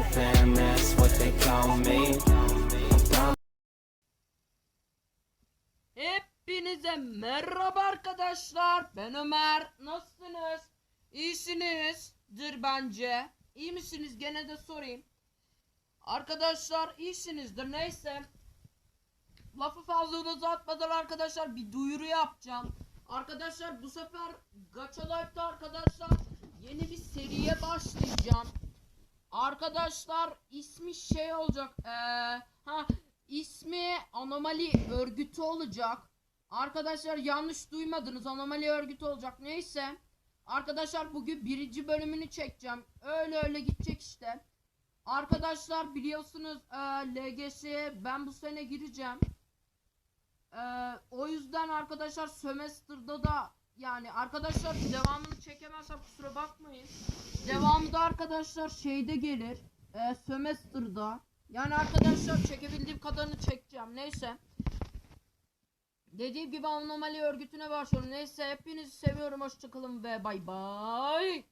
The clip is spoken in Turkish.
Japan, what they call me. Hepinize merhaba arkadaşlar. Ben Ömer. Nasılsınız? İyisinizdir bence. İyi misiniz? Gene de sorayım. Arkadaşlar iyisinizdir. Neyse. Lafı fazla uzatmadan arkadaşlar bir duyuru yapacağım. Arkadaşlar bu sefer Gacha Life'da arkadaşlar yeni bir seriye başlayacağım. Arkadaşlar ismi şey olacak. Eee ha ismi anomali örgütü olacak. Arkadaşlar yanlış duymadınız anomali örgütü olacak. Neyse. Arkadaşlar bugün birinci bölümünü çekeceğim. Öyle öyle gidecek işte. Arkadaşlar biliyorsunuz eee LGS'ye ben bu sene gireceğim. Eee, o yüzden arkadaşlar sömestrda da yani arkadaşlar devamını çekemezsem kusura bakmayın. Devamı da arkadaşlar şeyde gelir. E, sömestrda. Yani arkadaşlar çekebildiğim kadarını çekeceğim. Neyse. Dediğim gibi anomali örgütüne başlıyorum. Neyse hepinizi seviyorum. Hoşçakalın ve bay bay.